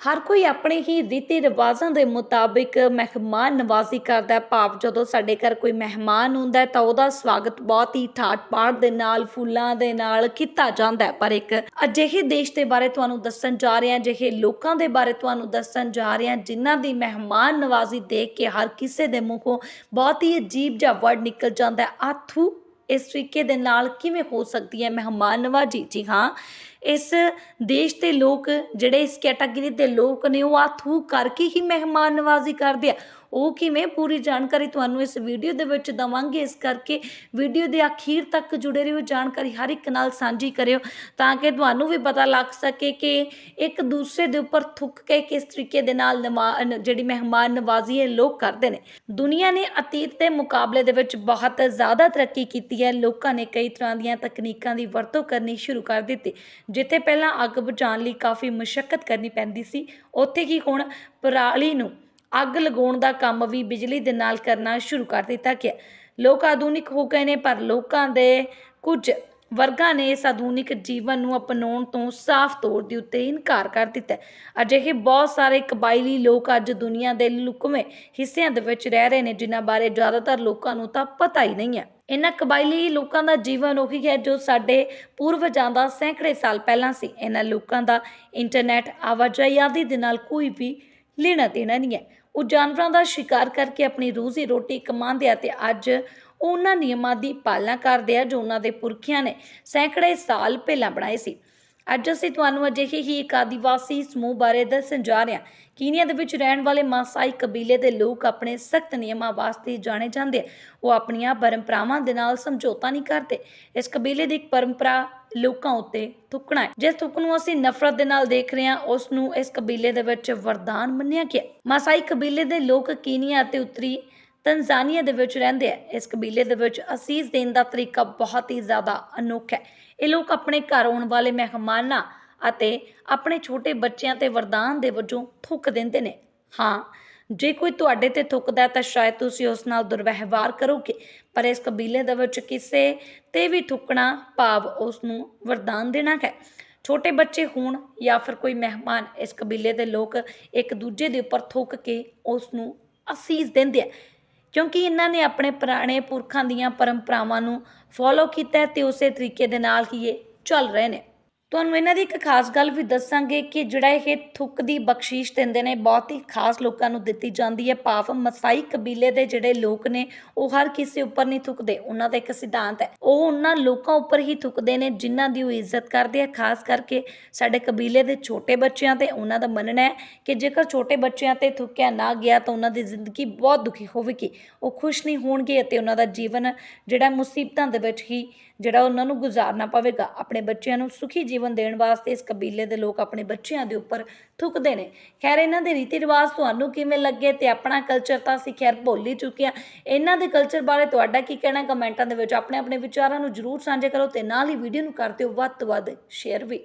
ਹਰ ਕੋਈ ਆਪਣੇ ਹੀ ਰੀਤੀ ਰਿਵਾਜ਼ਾਂ ਦੇ ਮੁਤਾਬਿਕ ਮਹਿਮਾਨ ਨਵਾਜ਼ੀ ਕਰਦਾ ਭਾਵ ਜਦੋਂ ਸਾਡੇ ਘਰ ਕੋਈ ਮਹਿਮਾਨ ਹੁੰਦਾ ਤਾਂ ਉਹਦਾ ਸਵਾਗਤ ਬਹੁਤ ਹੀ ਠਾਠ ਪਾਠ ਦੇ ਨਾਲ, ਫੁੱਲਾਂ ਦੇ ਨਾਲ ਕੀਤਾ ਜਾਂਦਾ ਪਰ ਇੱਕ ਅਜਿਹੇ ਦੇਸ਼ ਦੇ ਬਾਰੇ ਤੁਹਾਨੂੰ ਦੱਸਣ ਜਾ ਰਹੇ ਹਾਂ, ਅਜਿਹੇ ਲੋਕਾਂ ਦੇ ਬਾਰੇ ਤੁਹਾਨੂੰ ਦੱਸਣ ਜਾ ਰਹੇ ਹਾਂ, ਜਿਨ੍ਹਾਂ ਦੀ ਮਹਿਮਾਨ ਨਵਾਜ਼ੀ ਦੇਖ ਕੇ ਹਰ ਕਿਸੇ ਦੇ ਮੂੰਹੋਂ ਬਹੁਤ ਹੀ ਅਜੀਬ ਜਿਹਾ ਵਰਡ ਨਿਕਲ ਜਾਂਦਾ ਆਥੂ ਇਸ ਤਰੀਕੇ ਦੇ ਨਾਲ ਕਿਵੇਂ ਹੋ ਸਕਦੀ ਹੈ ਮਹਿਮਾਨ ਨਵਾਜੀ? ਜੀ ਹਾਂ ਇਸ ਦੇਸ਼ ਦੇ ਲੋਕ ਜਿਹੜੇ ਇਸ ਕੈਟਾਗਰੀ ਦੇ ਲੋਕ ਨੇ, ਉਹ ਆਹ ਥੂ ਕਰਕੇ ਹੀ ਮਹਿਮਾਨ ਨਵਾਜ਼ੀ ਕਰਦੇ ਆ। ਉਹ ਕਿਵੇਂ? ਪੂਰੀ ਜਾਣਕਾਰੀ ਤੁਹਾਨੂੰ ਇਸ ਵੀਡੀਓ ਦੇ ਵਿੱਚ ਦਵਾਂਗੇ। ਇਸ ਕਰਕੇ ਵੀਡੀਓ ਦੇ ਅਖੀਰ ਤੱਕ ਜੁੜੇ ਰਹੋ, ਜਾਣਕਾਰੀ ਹਰ ਇੱਕ ਨਾਲ ਸਾਂਝੀ ਕਰਿਓ, ਤਾਂ ਕਿ ਤੁਹਾਨੂੰ ਵੀ ਪਤਾ ਲੱਗ ਸਕੇ ਕਿ ਇੱਕ ਦੂਸਰੇ ਦੇ ਉੱਪਰ ਥੁੱਕ ਕੇ ਕਿਸ ਤਰੀਕੇ ਦੇ ਨਾਲ ਨਵਾ- ਜਿਹੜੀ ਮਹਿਮਾਨ ਨਵਾਜ਼ੀ ਇਹ ਲੋਕ ਕਰਦੇ ਨੇ। ਦੁਨੀਆ ਨੇ ਅਤੀਤ ਦੇ ਮੁਕਾਬਲੇ ਦੇ ਵਿੱਚ ਬਹੁਤ ਜ਼ਿਆਦਾ ਤਰੱਕੀ ਕੀਤੀ ਹੈ। ਲੋਕਾਂ ਨੇ ਕਈ ਤਰ੍ਹਾਂ ਦੀਆਂ ਤਕਨੀਕਾਂ ਦੀ ਵਰਤੋਂ ਕਰਨੀ ਸ਼ੁਰੂ ਕਰ ਦਿੱਤੀ। ਜਿੱਥੇ ਪਹਿਲਾਂ ਅੱਗ ਬੁਝਾਉਣ ਲਈ ਕਾਫੀ ਮਸ਼ੱਕਤ ਕਰਨੀ ਪੈਂਦੀ ਸੀ, ਉੱਥੇ ਹੀ ਹੁਣ ਪਰਾਲੀ ਨੂੰ ਅੱਗ ਲਗਾਉਣ ਦਾ ਕੰਮ ਵੀ ਬਿਜਲੀ ਦੇ ਨਾਲ ਕਰਨਾ ਸ਼ੁਰੂ ਕਰ ਦਿੱਤਾ ਗਿਆ। ਲੋਕ ਆਧੁਨਿਕ ਹੋ ਗਏ ਨੇ, ਪਰ ਲੋਕਾਂ ਦੇ ਕੁਝ ਵਰਗਾਂ ਨੇ ਇਸ ਆਧੁਨਿਕ ਜੀਵਨ ਨੂੰ ਅਪਣਾਉਣ ਤੋਂ ਸਾਫ਼ ਤੌਰ ਦੇ ਉੱਤੇ ਇਨਕਾਰ ਕਰ ਦਿੱਤਾ ਅਜਿਹੇ ਬਹੁਤ ਸਾਰੇ ਕਬਾਇਲੀ ਲੋਕ ਅੱਜ ਦੁਨੀਆ ਦੇ ਲੁਕਵੇਂ ਹਿੱਸਿਆਂ ਦੇ ਵਿੱਚ ਰਹਿ ਰਹੇ ਨੇ, ਜਿਨ੍ਹਾਂ ਬਾਰੇ ਜ਼ਿਆਦਾਤਰ ਲੋਕਾਂ ਨੂੰ ਤਾਂ ਪਤਾ ਹੀ ਨਹੀਂ ਹੈ। ਇਹਨਾਂ ਕਬਾਇਲੀ ਲੋਕਾਂ ਦਾ ਜੀਵਨ ਉਹੀ ਹੈ ਜੋ ਸਾਡੇ ਪੂਰਵਜਾਂ ਦਾ ਸੈਂਕੜੇ ਸਾਲ ਪਹਿਲਾਂ ਸੀ। ਇਹਨਾਂ ਲੋਕਾਂ ਦਾ ਇੰਟਰਨੈਟ ਆਵਾਜਾਈ ਆਦਿ ਦੇ ਨਾਲ ਕੋਈ ਵੀ ਲੈਣਾ ਦੇਣਾ ਨਹੀਂ ਹੈ। ਉਹ ਜਾਨਵਰਾਂ ਦਾ ਸ਼ਿਕਾਰ ਕਰਕੇ ਆਪਣੀ ਰੋਜ਼ੀ ਰੋਟੀ ਕਮਾਉਂਦੇ ਆ ਤੇ ਅੱਜ ਉਹਨਾਂ ਨਿਯਮਾਂ ਦੀ ਪਾਲਣਾ ਕਰਦੇ ਆ ਜੋ ਉਹਨਾਂ ਦੇ ਪੁਰਖਿਆਂ ਨੇ ਸੈਂਕੜੇ ਸਾਲ ਪਹਿਲਾਂ ਬਣਾਏ ਸੀ। ਅੱਜ ਅਸੀਂ ਤੁਹਾਨੂੰ ਅਜਿਹੇ ਹੀ ਇੱਕ ਆਦੀਵਾਸੀ ਸਮੂਹ ਬਾਰੇ ਦੱਸਣ ਜਾ ਰਹੇ ਹਾਂ। ਕੀਨੀਆ ਦੇ ਵਿੱਚ ਰਹਿਣ ਵਾਲੇ ਮਾਸਾਈ ਕਬੀਲੇ ਦੇ ਲੋਕ ਆਪਣੇ ਸਖਤ ਨਿਯਮਾਂ ਵਾਸਤੇ ਜਾਣੇ ਜਾਂਦੇ ਆ। ਉਹ ਆਪਣੀਆਂ ਪਰੰਪਰਾਵਾਂ ਦੇ ਨਾਲ ਸਮਝੌਤਾ ਨਹੀਂ ਕਰਦੇ। ਇਸ ਕਬੀਲੇ ਦੀ ਇੱਕ ਪਰੰਪਰਾ ਲੋਕਾਂ ਉੱਤੇ ਥੁੱਕਣਾ ਹੈ। ਜਿਸ ਥੁੱਕ ਨੂੰ ਅਸੀਂ ਨਫ਼ਰਤ ਦੇ ਨਾਲ ਦੇਖ ਰਹੇ ਹਾਂ, ਉਸ ਨੂੰ ਇਸ ਕਬੀਲੇ ਦੇ ਵਿੱਚ ਵਰਦਾਨ ਮੰਨਿਆ ਗਿਆ। ਮਾਸਾਈ ਕਬੀਲੇ ਦੇ ਲੋਕ ਕੀਨੀਆ ਅਤੇ ਉੱਤਰੀ ਤਨਜ਼ਾਨੀਆ ਦੇ ਵਿੱਚ ਰਹਿੰਦੇ ਆ। ਇਸ ਕਬੀਲੇ ਦੇ ਵਿੱਚ ਅਸੀਸ ਦੇਣ ਦਾ ਤਰੀਕਾ ਬਹੁਤ ਹੀ ਜ਼ਿਆਦਾ ਅਨੋਖਾ ਹੈ। ਇਹ ਲੋਕ ਆਪਣੇ ਘਰ ਆਉਣ ਵਾਲੇ ਮਹਿਮਾਨਾਂ ਅਤੇ ਆਪਣੇ ਛੋਟੇ ਬੱਚਿਆਂ ਤੇ ਵਰਦਾਨ ਦੇ ਵਜੋਂ ਥੁੱਕ ਦਿੰਦੇ ਨੇ। ਹਾਂ, ਜੇ ਕੋਈ ਤੁਹਾਡੇ ਤੇ ਥੁੱਕਦਾ ਤਾਂ ਸ਼ਾਇਦ ਤੁਸੀਂ ਉਸ ਨਾਲ ਦੁਰਵਿਵਹਾਰ ਕਰੋਗੇ, ਪਰ ਇਸ ਕਬੀਲੇ ਦੇ ਵਿੱਚ ਕਿਸੇ ਤੇ ਵੀ ਥੁੱਕਣਾ ਭਾਵ ਉਸ ਨੂੰ ਵਰਦਾਨ ਦੇਣਾ ਹੈ। ਛੋਟੇ ਬੱਚੇ ਹੋਣ ਜਾਂ ਫਿਰ ਕੋਈ ਮਹਿਮਾਨ, ਇਸ ਕਬੀਲੇ ਦੇ ਲੋਕ ਇੱਕ ਦੂਜੇ ਦੇ ਉੱਪਰ ਥੁੱਕ ਕੇ ਉਸ ਨੂੰ ਅਸੀਸ ਦਿੰਦੇ ਆ। ਕਿਉਂਕਿ ਇਹਨਾਂ ਨੇ ਆਪਣੇ ਪੁਰਾਣੇ ਪੁਰਖਾਂ ਦੀਆਂ ਪਰੰਪਰਾਵਾਂ ਨੂੰ ਫੋਲੋ ਕੀਤਾ ਅਤੇ ਉਸੇ ਤਰੀਕੇ ਦੇ ਨਾਲ ਹੀ ਇਹ ਚੱਲ ਰਹੇ ਨੇ। ਤੁਹਾਨੂੰ ਇਹਨਾਂ ਦੀ ਇੱਕ ਖਾਸ ਗੱਲ ਵੀ ਦੱਸਾਂਗੇ ਕਿ ਜਿਹੜਾ ਇਹ ਥੁੱਕ ਦੀ ਬਖਸ਼ੀਸ਼ ਦਿੰਦੇ ਨੇ, ਬਹੁਤ ਹੀ ਖਾਸ ਲੋਕਾਂ ਨੂੰ ਦਿੱਤੀ ਜਾਂਦੀ ਹੈ। ਭਾਵ ਮਸਾਈ ਕਬੀਲੇ ਦੇ ਜਿਹੜੇ ਲੋਕ ਨੇ, ਉਹ ਹਰ ਕਿਸੇ ਉੱਪਰ ਨਹੀਂ ਥੁੱਕਦੇ, ਉਹਨਾਂ ਦਾ ਇੱਕ ਸਿਧਾਂਤ ਹੈ। ਉਹ ਉਹਨਾਂ ਲੋਕਾਂ ਉੱਪਰ ਹੀ ਥੁੱਕਦੇ ਨੇ, ਜਿਨ੍ਹਾਂ ਦੀ ਉਹ ਇੱਜ਼ਤ ਕਰਦੇ ਆ। ਖਾਸ ਕਰਕੇ ਸਾਡੇ ਕਬੀਲੇ ਦੇ ਛੋਟੇ ਬੱਚਿਆਂ ਤੇ ਉਹਨਾਂ ਦਾ ਮੰਨਣਾ ਹੈ ਕਿ ਜੇਕਰ ਛੋਟੇ ਬੱਚਿਆਂ ਤੇ ਥੁੱਕਿਆ ਨਾ ਗਿਆ ਤਾਂ ਉਹਨਾਂ ਦੀ ਜ਼ਿੰਦਗੀ ਬਹੁਤ ਦੁਖੀ ਹੋਵੇਗੀ। ਉਹ ਖੁਸ਼ ਨਹੀਂ ਹੋਣਗੇ ਅਤੇ ਉਹਨਾਂ ਦਾ ਜੀਵਨ ਜਿਹੜਾ ਮੁਸੀਬਤਾਂ ਦੇ ਵਿੱਚ ਹੀ ਜਿਹੜਾ ਉਹਨਾਂ ਨੂੰ ਗੁਜ਼ਾਰਨਾ ਪਵੇਗਾ। ਆਪਣੇ ਬੱਚਿਆਂ ਨੂੰ ਸੁਖੀ ਜੀਵਨ ਦੇਣ ਵਾਸਤੇ ਇਸ ਕਬੀਲੇ ਦੇ ਲੋਕ ਆਪਣੇ ਬੱਚਿਆਂ ਦੇ ਉੱਪਰ ਥੁੱਕਦੇ ਨੇ। ਖੈਰ, ਇਹਨਾਂ ਦੇ ਰੀਤੀ ਰਿਵਾਜ ਤੁਹਾਨੂੰ ਕਿਵੇਂ ਲੱਗੇ ਤੇ ਆਪਣਾ ਕਲਚਰ ਤਾਂ ਅਸੀਂ ਖੈਰ ਭੁੱਲ ਹੀ ਚੁੱਕੇ ਹਾਂ। ਇਹਨਾਂ ਦੇ ਕਲਚਰ ਬਾਰੇ ਤੁਹਾਡਾ ਕੀ ਕਹਿਣਾ? ਕਮੈਂਟਾਂ ਦੇ ਵਿੱਚ ਆਪਣੇ ਆਪਣੇ ਵਿਚਾਰਾਂ ਨੂੰ ਜਰੂਰ ਸਾਂਝੇ ਕਰੋ ਤੇ ਨਾਲ ਹੀ ਵੀਡੀਓ ਨੂੰ ਕਰ ਦਿਓ ਵੱਧ ਤੋਂ ਵੱਧ ਸ਼ੇਅਰ ਵੀ।